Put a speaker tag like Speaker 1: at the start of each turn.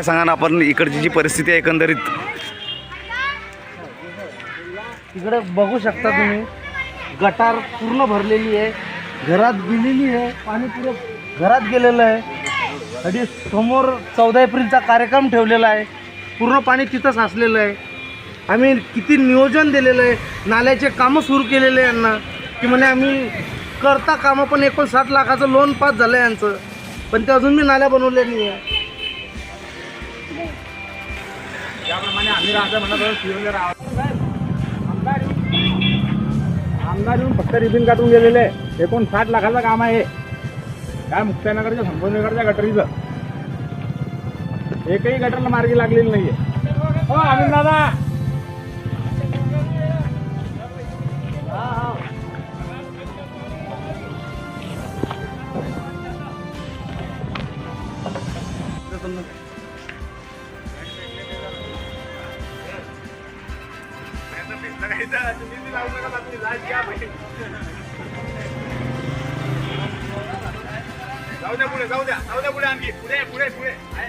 Speaker 1: काय सांगा ना आपण इकडची जी परिस्थिती आहे एकंदरीत?
Speaker 2: तिकडे बघू शकता तुम्ही गटार पूर्ण भरलेली आहे घरात गेलेली आहे पाणी पुरं घरात गेलेलं आहे. आणि समोर चौदा एप्रिलचा कार्यक्रम ठेवलेला आहे पूर्ण पाणी तिथं साचलेलं आहे. आम्ही किती नियोजन दिलेलं आहे नाल्याचे कामं सुरू केलेले आहे यांना की म्हणे आम्ही करता कामं पण एकोणसाठ लाखाचं लोन पास झालं आहे यांचं पण ते अजून मी नाल्या बनवल्या नाही आहे
Speaker 3: आमदार येऊन फक्त रिबिन काढून गेलेले. एकूण साठ लाखाचं काम आहे. काय मुक्तानगरच्या संभाजीनगरच्या गटरीचं एकही गटरला मार्गी लागलेली नाहीये. हो आनंद दादा. जाऊ द्या पुढे जाऊ द्या. जाऊ द्या पुढे आणखी पुढे पुढे पुढे. आहे.